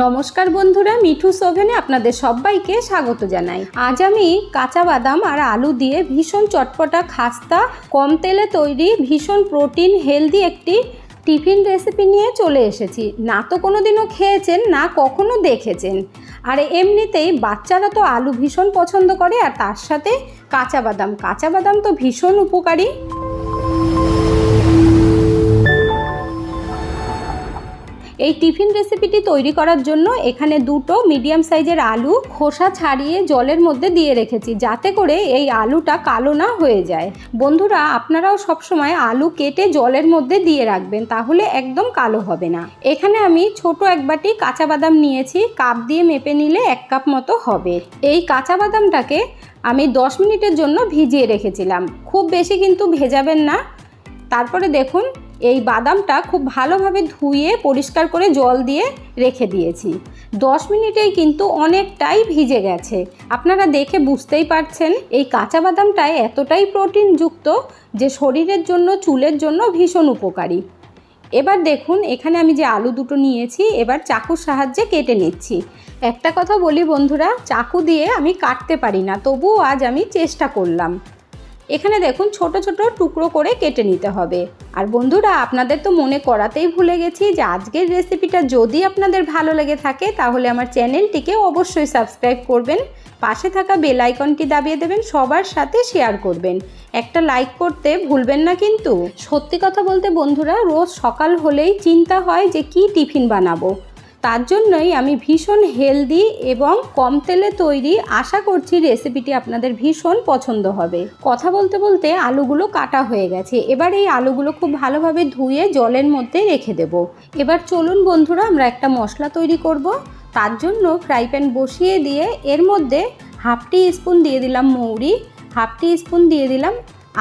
নমস্কার বন্ধুরা, মিঠু সোভেনে আপনাদের সবাইকে স্বাগত জানাই। আজ আমি কাঁচা বাদাম আর আলু দিয়ে ভীষণ চটপটা খাস্তা, কম তেলে তৈরি, ভীষণ প্রোটিন, হেলদি একটি টিফিন রেসিপি নিয়ে চলে এসেছি। না তো কোনো দিনও খেয়েছেন, না কখনো দেখেছেন। আর এমনিতেই বাচ্চারা তো আলু ভীষণ পছন্দ করে, আর তার সাথে কাঁচা বাদাম কাঁচা বাদাম তো ভীষণ উপকারী। এই টিফিন রেসিপিটি তৈরি করার জন্য এখানে দুটো মিডিয়াম সাইজের আলু খোসা ছাড়িয়ে জলের মধ্যে দিয়ে রেখেছি, যাতে করে এই আলুটা কালো না হয়ে যায়। বন্ধুরা, আপনারাও সবসময় আলু কেটে জলের মধ্যে দিয়ে রাখবেন, তাহলে একদম কালো হবে না। এখানে আমি ছোট এক বাটি কাঁচা বাদাম নিয়েছি, কাপ দিয়ে মেপে নিলে এক কাপ মতো হবে। এই কাঁচা বাদামটাকে আমি দশ মিনিটের জন্য ভিজিয়ে রেখেছিলাম। খুব বেশি কিন্তু ভেজাবেন না। তারপরে দেখুন এই বাদামটা খুব ভালোভাবে ধুয়ে, পরিষ্কার করে জল দিয়ে রেখে দিয়েছি। দশ মিনিটেই কিন্তু অনেকটাই ভিজে গেছে। আপনারা দেখে বুঝতেই পারছেন এই কাঁচা বাদামটায় এতটাই প্রোটিনযুক্ত যে শরীরের জন্য, চুলের জন্য ভীষণ উপকারী। এবার দেখুন, এখানে আমি যে আলু দুটো নিয়েছি, এবার চাকুর সাহায্যে কেটে নিচ্ছি। একটা কথা বলি বন্ধুরা, চাকু দিয়ে আমি কাটতে পারি না, তবুও আজ আমি চেষ্টা করলাম। এখানে দেখুন ছোট ছোট টুকরো করে কেটে নিতে হবে। আর বন্ধুরা, আপনাদের তো মনে করাতেই ভুলে গেছি যে আজকের রেসিপিটা যদি আপনাদের ভালো লেগে থাকে, তাহলে আমার চ্যানেলটিকে অবশ্যই সাবস্ক্রাইব করবেন, পাশে থাকা বেল আইকনটি দাবিয়ে দেবেন, সবার সাথে শেয়ার করবেন। একটা লাইক করতে ভুলবেন না কিন্তু। সত্যি কথা বলতে বন্ধুরা, রোজ সকাল হলেই চিন্তা হয় যে কি টিফিন বানাবো। তার জন্যই আমি ভীষণ হেলদি এবং কম তেলে তৈরি আশা করছি রেসিপিটি আপনাদের ভীষণ পছন্দ হবে। কথা বলতে বলতে আলুগুলো কাটা হয়ে গেছে। এবার এই আলুগুলো খুব ভালোভাবে ধুয়ে জলের মধ্যে রেখে দেব। এবার চলুন বন্ধুরা, আমরা একটা মশলা তৈরি করব। তার জন্য ফ্রাই প্যান বসিয়ে দিয়ে এর মধ্যে হাফ টি স্পুন দিয়ে দিলাম মৌরি হাফ টি স্পুন দিয়ে দিলাম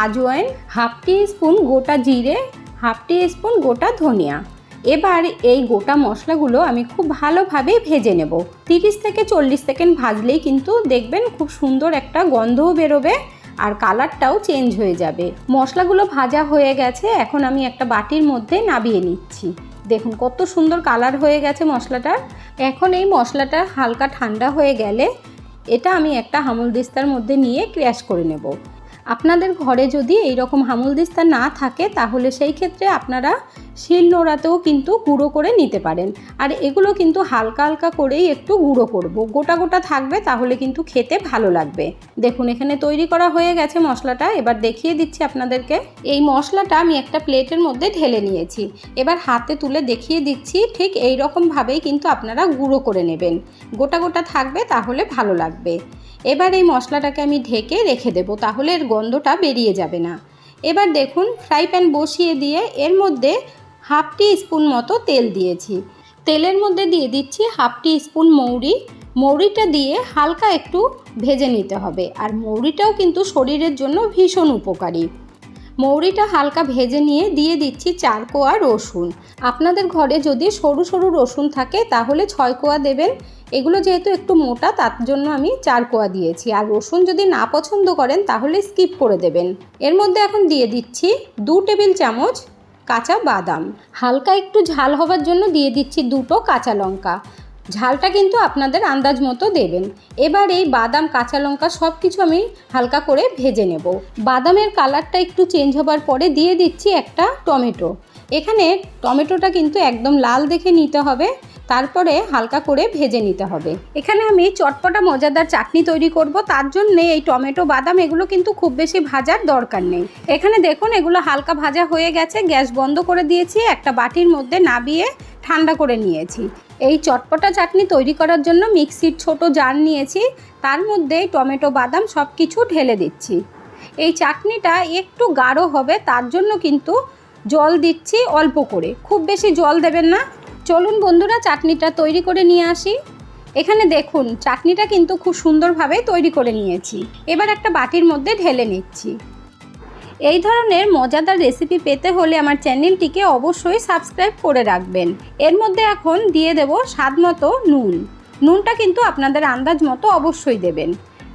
আজওয়াইন হাফ টি স্পুন গোটা জিরে হাফ টি স্পুন গোটা ধনিয়া। এবার এই গোটা মশলাগুলো আমি খুব ভালোভাবে ভেজে নেব। তিরিশ থেকে চল্লিশ সেকেন্ড ভাজলেই কিন্তু দেখবেন খুব সুন্দর একটা গন্ধও বেরোবে আর কালারটাও চেঞ্জ হয়ে যাবে। মশলাগুলো ভাজা হয়ে গেছে, এখন আমি একটা বাটির মধ্যে নাবিয়ে নিচ্ছি। দেখুন কত সুন্দর কালার হয়ে গেছে মশলাটার। এখন এই মশলাটা হালকা ঠান্ডা হয়ে গেলে এটা আমি একটা হামুল দিস্তার মধ্যে নিয়ে ক্র্যাশ করে নেব। আপনাদের ঘরে যদি এই রকম হামল দিস্তা না থাকে, তাহলে সেই ক্ষেত্রে আপনারা শিল নোড়াতেও কিন্তু গুঁড়ো করে নিতে পারেন। আর এগুলো কিন্তু হালকা হালকা করেই একটু গুঁড়ো করব। গোটা গোটা থাকবে তাহলে কিন্তু খেতে ভালো লাগবে। দেখুন, এখানে তৈরি করা হয়ে গেছে মশলাটা। এবার দেখিয়ে দিচ্ছি আপনাদেরকে। এই মশলাটা আমি একটা প্লেটের মধ্যে ঢেলে নিয়েছি। এবার হাতে তুলে দেখিয়ে দিচ্ছি, ঠিক এই রকমভাবেই কিন্তু আপনারা গুঁড়ো করে নেবেন। গোটা গোটা থাকবে তাহলে ভালো লাগবে। এবার এই মশলাটাকে আমি ঢেকে রেখে দেবো, তাহলে এর গন্ধটা বেরিয়ে যাবে না। এবার দেখুন, ফ্রাই প্যান বসিয়ে দিয়ে এর মধ্যে হাফ টি স্পুন মতো তেল দিয়েছি। তেলের মধ্যে দিয়ে দিচ্ছি হাফ টি স্পুন মৌরি। মৌরিটা দিয়ে হালকা একটু ভেজে নিতে হবে। আর মৌরিটাও কিন্তু শরীরের জন্য ভীষণ উপকারী। মৌরিটা হালকা ভেজে নিয়ে দিয়ে দিচ্ছি চার কোয়া রসুন। আপনাদের ঘরে যদি সরু সরু রসুন থাকে, তাহলে ছয় কোয়া দেবেন। এগুলো যেহেতু একটু মোটা, তার জন্য আমি চার কোয়া দিয়েছি। আর রসুন যদি না পছন্দ করেন, তাহলে স্কিপ করে দেবেন। এর মধ্যে এখন দিয়ে দিচ্ছি দু টেবিল চামচ কাঁচা বাদাম। হালকা একটু ঝাল হবার জন্য দিয়ে দিচ্ছি দুটো কাঁচা লঙ্কা। ঝালটা কিন্তু আপনাদের আন্দাজ মতো দেবেন। এবার এই বাদাম, কাঁচা লঙ্কা সব কিছু আমি হালকা করে ভেজে নেব। বাদামের কালারটা একটু চেঞ্জ হবার পরে দিয়ে দিচ্ছি একটা টমেটো। এখানে টমেটোটা কিন্তু একদম লাল দেখে নিতে হবে। তারপরে হালকা করে ভেজে নিতে হবে। এখানে আমি চটপটা মজাদার চাটনি তৈরি করব, তার জন্য এই টমেটো, বাদাম এগুলো কিন্তু খুব বেশি ভাজার দরকার নেই। এখানে দেখুন, এগুলো হালকা ভাজা হয়ে গেছে, গ্যাস বন্ধ করে দিয়েছি, একটা বাটির মধ্যে নাবিয়ে ঠান্ডা করে নিয়েছি। এই চটপটা চাটনি তৈরি করার জন্য মিক্সির ছোট জার নিয়েছি, তার মধ্যে টমেটো, বাদাম সব কিছু ঢেলে দিচ্ছি। এই চাটনিটা একটু গাঢ় হবে, তার জন্য কিন্তু জল দিচ্ছি অল্প করে। খুব বেশি জল দেবেন না চলুন বন্ধুরা চাটনিটা তৈরি করে নিয়ে আসি। এখানে দেখুন, চাটনিটা কিন্তু খুব সুন্দরভাবে তৈরি করে নিয়েছি। এবার একটা বাটির মধ্যে ঢেলে নিচ্ছি। এই ধরনের মজাদার রেসিপি পেতে হলে আমার চ্যানেলটিকে অবশ্যই সাবস্ক্রাইব করে রাখবেন। এর মধ্যে এখন দিয়ে দেব স্বাদ মতো নুন। নুনটা কিন্তু আপনাদের আন্দাজ মতো অবশ্যই দেবেন।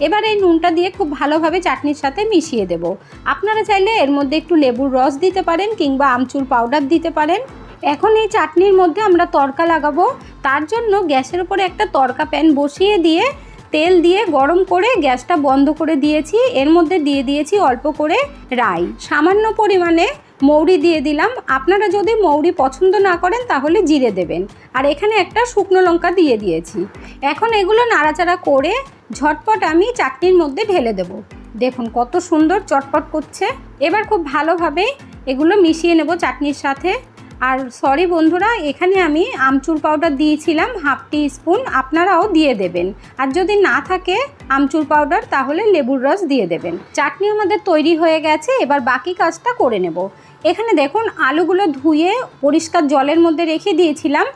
এবার এই নুনটা দিয়ে খুব ভালোভাবে চাটনির সাথে মিশিয়ে দেব। আপনারা চাইলে এর মধ্যে একটু লেবুর রস দিতে পারেন কিংবা আমচুর পাউডার দিতে পারেন। এখন এই চাটনির মধ্যে আমরা তরকা লাগাবো। তার জন্য গ্যাসের উপরে একটা তরকা প্যান বসিয়ে দিয়ে তেল দিয়ে গরম করে গ্যাসটা বন্ধ করে দিয়েছি। এর মধ্যে দিয়ে দিয়েছি অল্প করে রাই। সামান্য পরিমাণে মৌরি দিয়ে দিলাম। আপনারা যদি মৌরি পছন্দ না করেন তাহলে জিরে দেবেন। আর এখানে একটা শুকনো লঙ্কা দিয়ে দিয়েছি। এখন এগুলো নাড়াচাড়া করে ঝটপট আমি চাটনির মধ্যে ঢেলে দেব। দেখুন কত সুন্দর চটপট করছে। এবার খুব ভালোভাবে এগুলো মিশিয়ে নেব চাটনির সাথে। আর সরি বন্ধুরা, এখানে আমি আমচুর পাউডার দিয়েছিলাম হাফ টি স্পুন আপনারাও দিয়ে দেবেন। আর যদি না থাকে আমচুর পাউডার তাহলে লেবুর রস দিয়ে দেবেন। চাটনি আমাদের তৈরি হয়ে গেছে, এবার বাকি কাজটা করে নেব। এখানে দেখুন, আলুগুলো ধুয়ে পরিষ্কার জলের মধ্যে রেখে দিয়েছিলাম।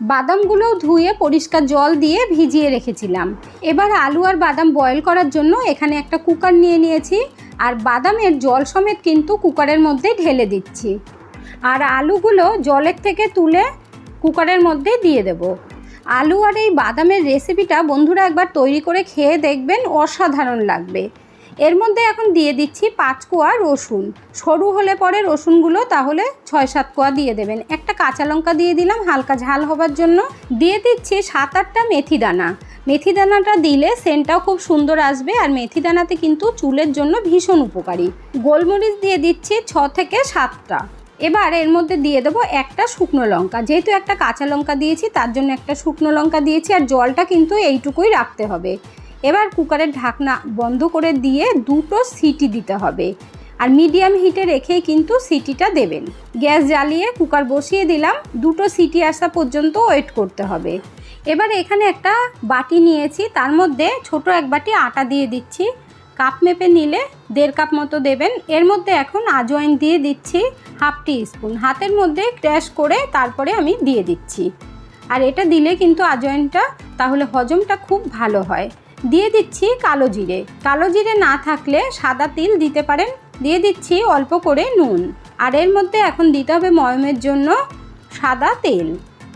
বাদামগুলোও ধুয়ে পরিষ্কার জল দিয়ে ভিজিয়ে রেখেছিলাম। এবার আলু আর বাদাম বয়েল করার জন্য এখানে একটা কুকার নিয়ে নিয়েছি। আর বাদামের জল সমেত কিন্তু কুকারের মধ্যে ঢেলে দিচ্ছি। আর আলুগুলো জলের থেকে তুলে কুকারের মধ্যে দিয়ে দেব। আলু আর এই বাদামের রেসিপিটা বন্ধুরা একবার তৈরি করে খেয়ে দেখবেন, অসাধারণ লাগবে। এর মধ্যে এখন দিয়ে দিচ্ছি পাঁচ কোয়া রসুন। সরু হলে পরে রসুনগুলো তাহলে ছয় সাত কোয়া দিয়ে দেবেন। একটা কাঁচা লঙ্কা দিয়ে দিলাম, হালকা ঝাল হবার জন্য। দিয়ে দিচ্ছি সাত আটটা মেথি দানা। মেথি দানাটা দিলে সেন্টটাও খুব সুন্দর আসবে আর মেথি দানাতে কিন্তু চুলের জন্য ভীষণ উপকারী। গোলমরিচ দিয়ে দিচ্ছি ছ থেকে সাতটা। এবার এর মধ্যে দিয়ে দেবো একটা শুকনো লঙ্কা। যেহেতু একটা কাঁচা লঙ্কা দিয়েছি, তার জন্য একটা শুকনো লঙ্কা দিয়েছি আর জলটা কিন্তু এইটুকুই রাখতে হবে। এবার কুকারের ঢাকনা বন্ধ করে দিয়ে দুটো সিটি দিতে হবে। আর মিডিয়াম হিটে রেখেই কিন্তু সিটিটা দেবেন। গ্যাস জ্বালিয়ে কুকার বসিয়ে দিলাম, দুটো সিটি আসা পর্যন্ত ওয়েট করতে হবে। এবার এখানে একটা বাটি নিয়েছি, তার মধ্যে ছোট এক বাটি আটা দিয়ে দিচ্ছি। কাপ মেপে নিলে দেড় কাপ মতো দেবেন। এর মধ্যে এখন আজওয়াইন দিয়ে দিচ্ছি হাফ টি স্পুন। হাতের মধ্যে ক্র্যাশ করে তারপরে আমি দিয়ে দিচ্ছি। আর এটা দিলে কিন্তু আজওয়াইনটা তাহলে হজমটা খুব ভালো হয়। দিয়ে দিচ্ছি কালো জিরে। কালো জিরে না থাকলে সাদা তিল দিতে পারেন। দিয়ে দিচ্ছি অল্প করে নুন। আর এর মধ্যে এখন দিতে হবে ময়মের জন্য সাদা তেল।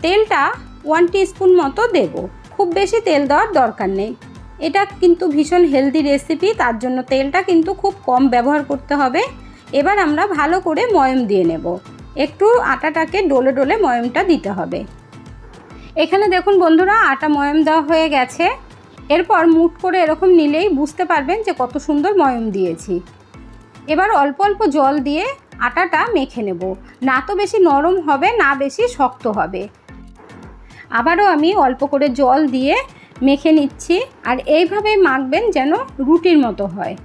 তেলটা ওয়ান স্পুন মতো দেব। খুব বেশি তেল দেওয়ার দরকার নেই। এটা কিন্তু ভীষণ হেলদি রেসিপি তার জন্য তেলটা কিন্তু খুব কম ব্যবহার করতে হবে। এবার আমরা ভালো করে ময়ম দিয়ে নেব। একটু আটাটাকে ডোলে ডোলে ময়মটা দিতে হবে। এখানে দেখুন বন্ধুরা, আটা ময়ম দেওয়া হয়ে গেছে। এরপর মুট করে এরকম নিলেই বুঝতে পারবেন যে কত সুন্দর ময়ম দিয়েছি। এবার অল্প অল্প জল দিয়ে আটাটা মেখে নেব। না তো বেশি নরম হবে, না বেশি শক্ত হবে। আবারও আমি অল্প করে জল দিয়ে মেখে নিচ্ছি আর এইভাবে মাখবেন যেন রুটির মতো হয়।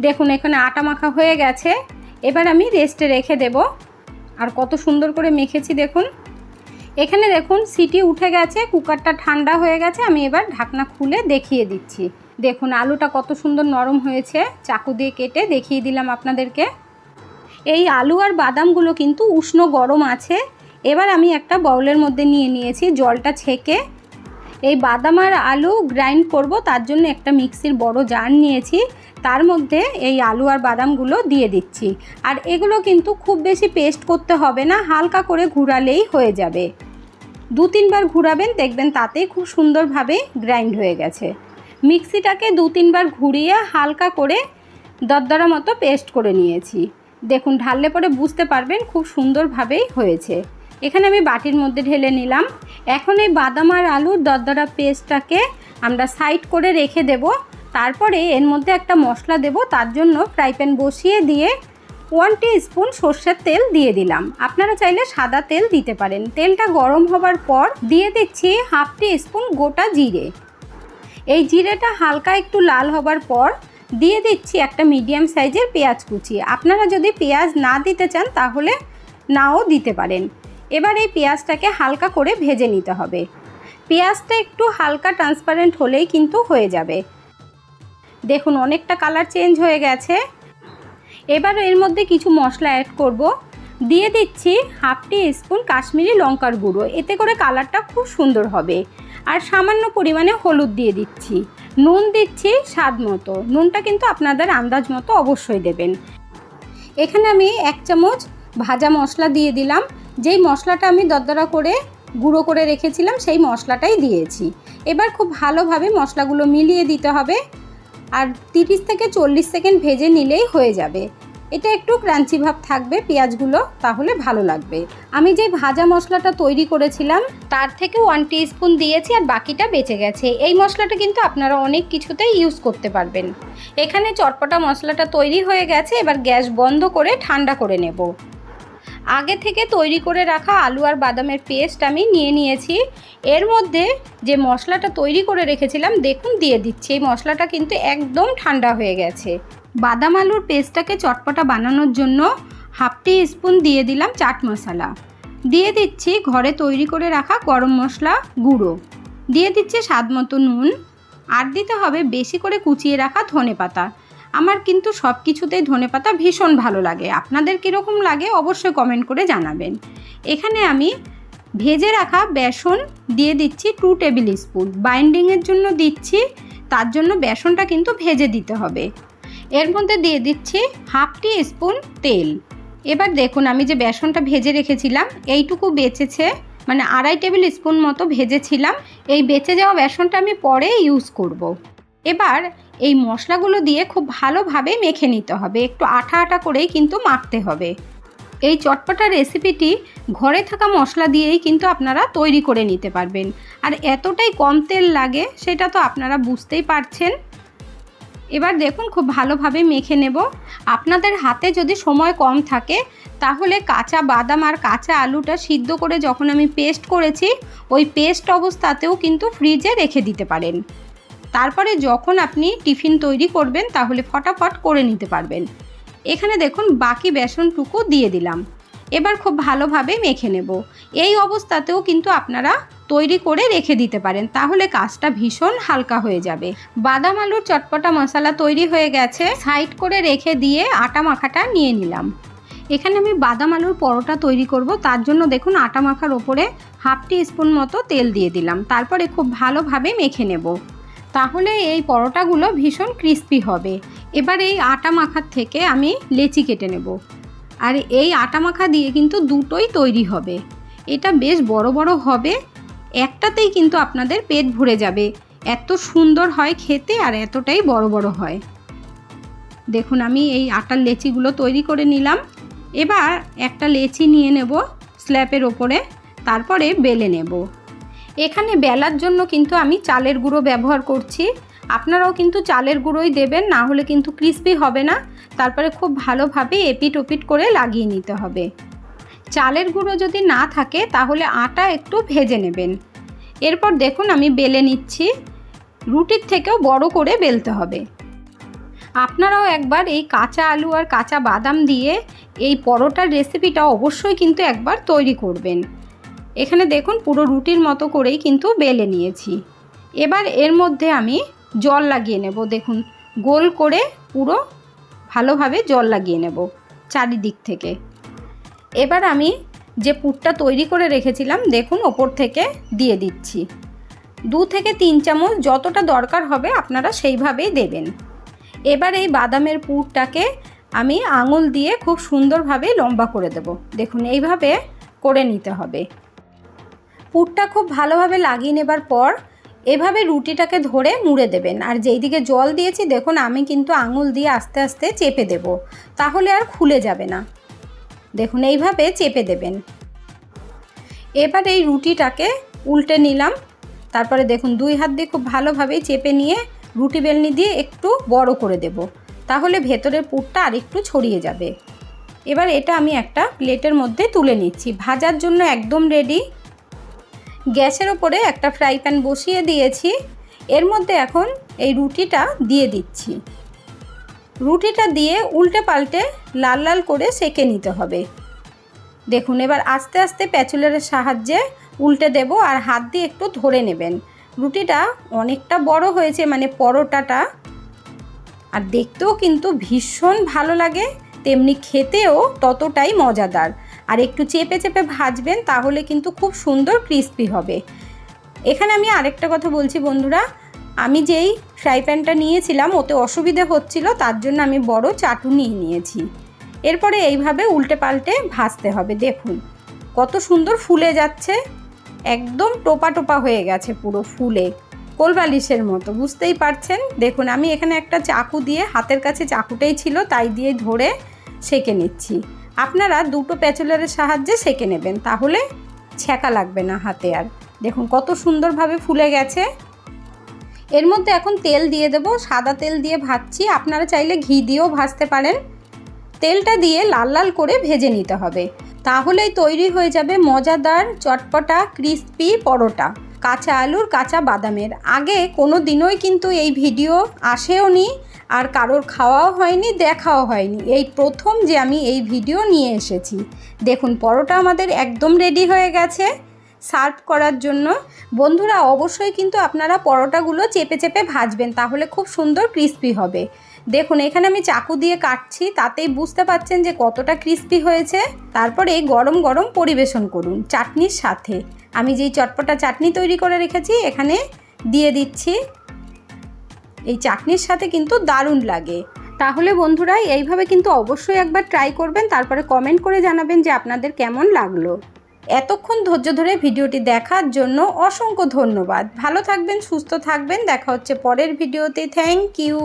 দেখুন, এখানে আটা মাখা হয়ে গেছে। এবার আমি রেস্টে রেখে দেব। আর কত সুন্দর করে মেখেছি, দেখুন। এখানে দেখুন, সিটি উঠে গেছে, কুকারটা ঠান্ডা হয়ে গেছে। আমি এবার ঢাকনা খুলে দেখিয়ে দিচ্ছি। দেখুন, আলুটা কত সুন্দর নরম হয়েছে। চাকু দিয়ে কেটে দেখিয়ে দিলাম আপনাদেরকে। এই আলু আর বাদামগুলো কিন্তু উষ্ণ গরম আছে। এবার আমি একটা বাউলের মধ্যে নিয়ে নিয়েছি। জলটা ছেঁকে এই বাদাম আর আলু গ্রাইন্ড করব, তার জন্য একটা মিক্সির বড় জার নিয়েছি। তার মধ্যে এই আলু আর বাদামগুলো দিয়ে দিচ্ছি। আর এগুলো কিন্তু খুব বেশি পেস্ট করতে হবে না, হালকা করে ঘুরালেই হয়ে যাবে। দু তিনবার ঘুরাবেন, দেখবেন তাতেই খুব সুন্দরভাবে গ্রাইন্ড হয়ে গেছে। মিক্সিটাকে দু তিনবার ঘুরিয়ে হালকা করে দরদরা মতো পেস্ট করে নিয়েছি। দেখুন, ঢাললে পরে বুঝতে পারবেন খুব সুন্দরভাবেই হয়েছে। এখানে আমি বাটির মধ্যে ঢেলে নিলাম। এখন এই বাদাম আর আলুর দরদরা পেস্টটাকে আমরা সাইড করে রেখে দেব। তারপরে এর মধ্যে একটা মশলা দেব, তার জন্য ফ্রাই প্যান বসিয়ে দিয়ে ওয়ান স্পুন সর্ষের তেল দিয়ে দিলাম। আপনারা চাইলে সাদা তেল দিতে পারেন। তেলটা গরম হবার পর দিয়ে দিচ্ছি হাফ টি স্পুন গোটা জিরে। এই জিরেটা হালকা একটু লাল হবার পর দিয়ে দিচ্ছি একটা মিডিয়াম সাইজের পেঁয়াজ কুচি। আপনারা যদি পেঁয়াজ না দিতে চান, তাহলে নাও দিতে পারেন। এবার এই পেঁয়াজটাকে হালকা করে ভেজে নিতে হবে। পেঁয়াজটা একটু হালকা ট্রান্সপারেন্ট হলেই কিন্তু হয়ে যাবে। দেখুন, অনেকটা কালার চেঞ্জ হয়ে গেছে। এবার এর মধ্যে কিছু মশলা অ্যাড করব। দিয়ে দিচ্ছি হাফ টি স্পুন কাশ্মীরি লঙ্কার গুঁড়ো। এতে করে কালারটা খুব সুন্দর হবে। আর সামান্য পরিমাণে হলুদ দিয়ে দিচ্ছি। নুন দিচ্ছি স্বাদ মতো। নুনটা কিন্তু আপনাদের আন্দাজ মতো অবশ্যই দেবেন। এখানে আমি এক চামচ ভাজা মশলা দিয়ে দিলাম। যেই মশলাটা আমি দরদরা করে গুঁড়ো করে রেখেছিলাম, সেই মশলাটাই দিয়েছি। এবার খুব ভালোভাবে মশলাগুলো মিলিয়ে দিতে হবে আর তিরিশ থেকে চল্লিশ সেকেন্ড ভেজে নিলেই হয়ে যাবে। এটা একটু ক্রাঞ্চি ভাব থাকবে, পেঁয়াজগুলো তাহলে ভালো লাগবে। আমি যে ভাজা মশলাটা তৈরি করেছিলাম, তার থেকে ওয়ান স্পুন দিয়েছি আর বাকিটা বেঁচে গেছে। এই মশলাটা কিন্তু আপনারা অনেক কিছুতেই ইউজ করতে পারবেন। এখানে চটপটা মশলাটা তৈরি হয়ে গেছে, এবার গ্যাস বন্ধ করে ঠান্ডা করে নেব। আগে থেকে তৈরি করে রাখা আলু আর বাদামের পেস্ট আমি নিয়ে নিয়েছি। এর মধ্যে যে মশলাটা তৈরি করে রেখেছিলাম, দেখুন দিয়ে দিচ্ছি। এই মশলাটা কিন্তু একদম ঠান্ডা হয়ে গেছে। বাদাম আলুর পেস্টটাকে চটপটা বানানোর জন্য হাফ টি স্পুন দিয়ে দিলাম চাট মশলা। দিয়ে দিচ্ছি ঘরে তৈরি করে রাখা গরম মশলা গুঁড়ো। দিয়ে দিচ্ছে স্বাদ মতো নুন। আর দিতে হবে বেশি করে কুচিয়ে রাখা ধনে পাতা। আমার কিন্তু সব কিছুতেই ধনে পাতা ভীষণ ভালো লাগে। আপনাদের কীরকম লাগে অবশ্যই কমেন্ট করে জানাবেন। এখানে আমি ভেজে রাখা বেসন দিয়ে দিচ্ছি টু টেবিল স্পুন বাইন্ডিংয়ের জন্য দিচ্ছি, তার জন্য বেসনটা কিন্তু ভেজে দিতে হবে। এর মধ্যে দিয়ে দিচ্ছি হাফ টি স্পুন তেল। এবার দেখুন, আমি যে বেসনটা ভেজে রেখেছিলাম, এইটুকু বেঁচেছে মানে আড়াই টেবিল স্পুন মতো ভেজেছিলাম। এই বেঁচে যাওয়া বেসনটা আমি পরে ইউজ করব। এবার এই মশলাগুলো দিয়ে খুব ভালোভাবে মেখে নিতে হবে। একটু আঠা আঠা করেই কিন্তু মাখতে হবে। এই চটপটা রেসিপিটি ঘরে থাকা মশলা দিয়েই কিন্তু আপনারা তৈরি করে নিতে পারবেন। আর এতটাই কম তেল লাগে সেটা তো আপনারা বুঝতেই পারছেন। এবার দেখুন খুব ভালোভাবে মেখে নেব। আপনাদের হাতে যদি সময় কম থাকে, তাহলে কাঁচা বাদাম আর কাঁচা আলুটা সিদ্ধ করে যখন আমি পেস্ট করেছি, ওই পেস্ট অবস্থাতেও কিন্তু ফ্রিজে রেখে দিতে পারেন। তারপরে যখন আপনি টিফিন তৈরি করবেন, তাহলে ফটাফট করে নিতে পারবেন। এখানে দেখুন, বাকি বেসনটুকু দিয়ে দিলাম। এবার খুব ভালোভাবে মেখে নেব। এই অবস্থাতেও কিন্তু আপনারা তৈরি করে রেখে দিতে পারেন, তাহলে কাজটা ভীষণ হালকা হয়ে যাবে। বাদাম আলুর চটপটা মশলা তৈরি হয়ে গেছে। সাইড করে রেখে দিয়ে আটা মাখাটা নিয়ে নিলাম। এখানে আমি বাদাম আলুর পরোটা তৈরি করব। তার জন্য দেখুন, আটা মাখার ওপরে হাফ টি স্পুন মতো তেল দিয়ে দিলাম। তারপরে খুব ভালোভাবে মেখে নেব। তাহলে এই পরোটাগুলো ভীষণ ক্রিস্পি হবে। এবার এই আটা মাখার থেকে আমি লেচি কেটে নেব। আর এই আটা মাখা দিয়ে কিন্তু দুটোই তৈরি হবে। এটা বেশ বড় বড় হবে। একটাতেই কিন্তু আপনাদের পেট ভরে যাবে। এত সুন্দর হয় খেতে আর এতটাই বড় বড় হয়। দেখুন, আমি এই আটার লেচিগুলো তৈরি করে নিলাম। এবার একটা লেচি নিয়ে নেব স্ল্যাপের ওপরে। তারপরে বেলে নেব। এখানে বেলার জন্য কিন্তু আমি চালের গুঁড়ো ব্যবহার করছি। আপনারাও কিন্তু চালের গুঁড়োই দেবেন, না হলে কিন্তু ক্রিস্পি হবে না। তারপরে খুব ভালোভাবে এপিট ওপিট করে লাগিয়ে নিতে হবে। চালের গুঁড়ো যদি না থাকে, তাহলে আটা একটু ভেজে নেবেন। এরপর দেখুন আমি বেলে নিচ্ছি। রুটির থেকেও বড় করে বেলতে হবে। আপনারাও একবার এই কাঁচা আলু আর কাঁচা বাদাম দিয়ে এই পরোটার রেসিপিটা অবশ্যই কিন্তু একবার তৈরি করবেন। এখানে দেখুন পুরো রুটির মতো করেই কিন্তু বেলে নিয়েছি। এবার এর মধ্যে আমি জল লাগিয়ে নেব, দেখুন। গোল করে পুরো ভালোভাবে জল লাগিয়ে নেব চারিদিক থেকে। এবার আমি যে পুরটা তৈরি করে রেখেছিলাম, দেখুন, ওপর থেকে দিয়ে দিচ্ছি। দু থেকে তিন চামচ যতটা দরকার হবে আপনারা সেইভাবেই দেবেন। এবার এই বাদামের পুরটাকে আমি আঙুল দিয়ে খুব সুন্দরভাবে লম্বা করে দেব। দেখুন, এইভাবে করে নিতে হবে। পুরটা খুব ভালোভাবে লাগিয়ে নেবার পর এভাবে রুটিটাকে ধরে মুড়ে দেবেন। আর যেই দিকে জল দিয়েছি, দেখুন আমি কিন্তু আঙুল দিয়ে আস্তে আস্তে চেপে দেব। তাহলে আর খুলে যাবে না। দেখুন, এইভাবে চেপে দেবেন। এবার এই রুটিটাকে উল্টে নিলাম। তারপরে দেখুন, দুই হাত দিয়ে খুব ভালোভাবেই চেপে নিয়ে রুটি বেলনি দিয়ে একটু বড় করে দেব। তাহলে ভেতরের পুরটা আর একটু ছড়িয়ে যাবে। এবার এটা আমি একটা প্লেটের মধ্যে তুলে নিচ্ছি। ভাজার জন্য একদম রেডি গ্যাসের ওপরে একটা ফ্রাই প্যান বসিয়ে দিয়েছি। এর মধ্যে এখন এই রুটিটা দিয়ে দিচ্ছি। রুটিটা দিয়ে উল্টে পাল্টে লাল লাল করে সেকে নিতে হবে। দেখুন, এবার আস্তে আস্তে প্যাচুলারের সাহায্যে উল্টে দেব আর হাত দিয়ে একটু ধরে নেবেন। রুটিটা অনেকটা বড় হয়েছে মানে পরোটাটা। আর দেখতেও কিন্তু ভীষণ ভালো লাগে, তেমনি খেতেও ততটাই মজাদার। আর একটু চেপে চেপে ভাজবেন, তাহলে কিন্তু খুব সুন্দর ক্রিস্পি হবে। এখানে আমি আরেকটা কথা বলছি বন্ধুরা, আমি যেই ফ্রাই প্যানটা নিয়েছিলাম, ওতে অসুবিধে হচ্ছিল, তার জন্য আমি বড় চাটু নিয়ে নিয়েছি। এরপরে এইভাবে উল্টে পাল্টে ভাজতে হবে, দেখুন। কত সুন্দর ফুলে যাচ্ছে, একদম টোপা টোপা হয়ে গেছে পুরো ফুলে, কোলবালিশের মতো, বুঝতেই পারছেন? দেখুন, আমি এখানে একটা চাকু দিয়ে, হাতের কাছে চাকুটাই ছিল, তাই দিয়ে ধরে সেকে নিচ্ছি। আপনারা দুটো প্যাচুলারের সাহায্যে সেকে নেবেন, তাহলে ছ্যাঁকা লাগবে না হাতে আর। দেখুন কত সুন্দরভাবে ফুলে গেছে। এর মধ্যে এখন তেল দিয়ে দেবো, সাদা তেল দিয়ে ভাজছি। আপনারা চাইলে ঘি দিয়েও ভাজতে পারেন। তেলটা দিয়ে লাল লাল করে ভেজে নিতে হবে। তাহলেই তৈরি হয়ে যাবে মজাদার চটপটা, ক্রিস্পি পরোটা, কাঁচা আলুর কাঁচা বাদামের। আগে কোনো দিনই কিন্তু এই ভিডিও আসেও নি আর কারোর খাওয়াও হয়নি, দেখাও হয়নি। এই প্রথম যে আমি এই ভিডিও নিয়ে এসেছি। দেখুন, পরোটা আমাদের একদম রেডি হয়ে গেছে সার্ভ করার জন্য। বন্ধুরা, অবশ্যই কিন্তু আপনারা পরোটাগুলো চেপে চেপে ভাজবেন, তাহলে খুব সুন্দর ক্রিস্পি হবে। দেখুন, এখানে আমি চাকু দিয়ে কাটছি, তাতেই বুঝতে পাচ্ছেন যে কতটা ক্রিস্পি হয়েছে। তারপরে গরম গরম পরিবেশন করুন চাটনির সাথে। আমি যেই চটপটা চাটনি তৈরি করে রেখেছি, এখানে দিয়ে দিচ্ছি এই চাটনির সাথে কিন্তু দারুণ লাগে। তাহলে বন্ধুরা, এইভাবে কিন্তু অবশ্যই একবার ট্রাই করবেন, তারপরে কমেন্ট করে জানাবেন যে আপনাদের কেমন লাগল। এতক্ষণ ধৈর্য ধরে ভিডিওটি দেখার জন্য অসংখ্য ধন্যবাদ। ভালো থাকবেন, সুস্থ থাকবেন, দেখা হচ্ছে পরের ভিডিওতে। Thank you